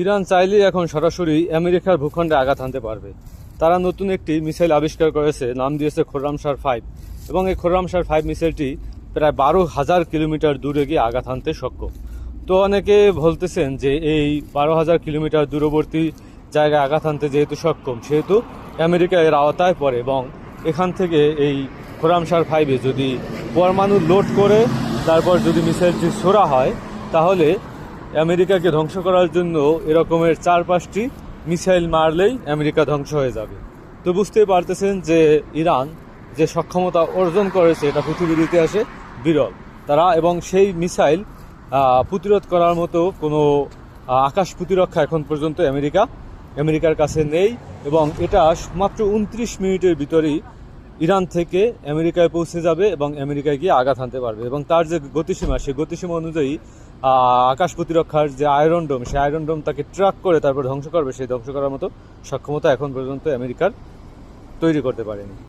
Iran চাইলেই এখন সরাসরি আমেরিকার ভূখণ্ডে আঘাত হানতে পারবে। তারা নতুন একটি মিসাইল আবিষ্কার করেছে, নাম দিয়েছে খোরামসার ফাইভ। এবং এই খোরামসার ফাইভ মিসাইলটি প্রায় বারো হাজার কিলোমিটার দূরে গিয়ে আঘাত হানতে সক্ষম। তো অনেকে বলতেছেন যে এই বারো হাজার কিলোমিটার দূরবর্তী জায়গায় আঘাত হানতে যেহেতু সক্ষম, সেহেতু আমেরিকা এর আওতায় পড়ে এবং এখান থেকে এই খোরামসার ফাইভে যদি পরমাণু লোড করে, তারপর যদি মিসাইলটি ছোড়া হয়, তাহলে আমেরিকাকে ধ্বংস করার জন্য এরকমের চার পাঁচটি মিসাইল মারলেই আমেরিকা ধ্বংস হয়ে যাবে। তো বুঝতেই পারতেছেন যে ইরান যে সক্ষমতা অর্জন করেছে, এটা পৃথিবীর ইতিহাসে বিরল। তারা এবং সেই মিসাইল প্রতিরোধ করার মতো কোনো আকাশ প্রতিরক্ষা এখন পর্যন্ত আমেরিকা, আমেরিকার কাছে নেই এবং এটা মাত্র উনত্রিশ মিনিটের ভিতরেই ইরান থেকে আমেরিকায় পৌঁছে যাবে এবং আমেরিকায় গিয়ে আঘাত হানতে পারবে। এবং তার যে গতিসীমা, সেই গতিসীমা অনুযায়ী আকাশ প্রতিরক্ষার যে আয়রন ডোম সেই আয়রন ডোম তাকে ট্রাক করে তারপর ধ্বংস করবে। সেই ধ্বংস করার মতো সক্ষমতা এখন পর্যন্ত আমেরিকার তৈরি করতে পারেনি।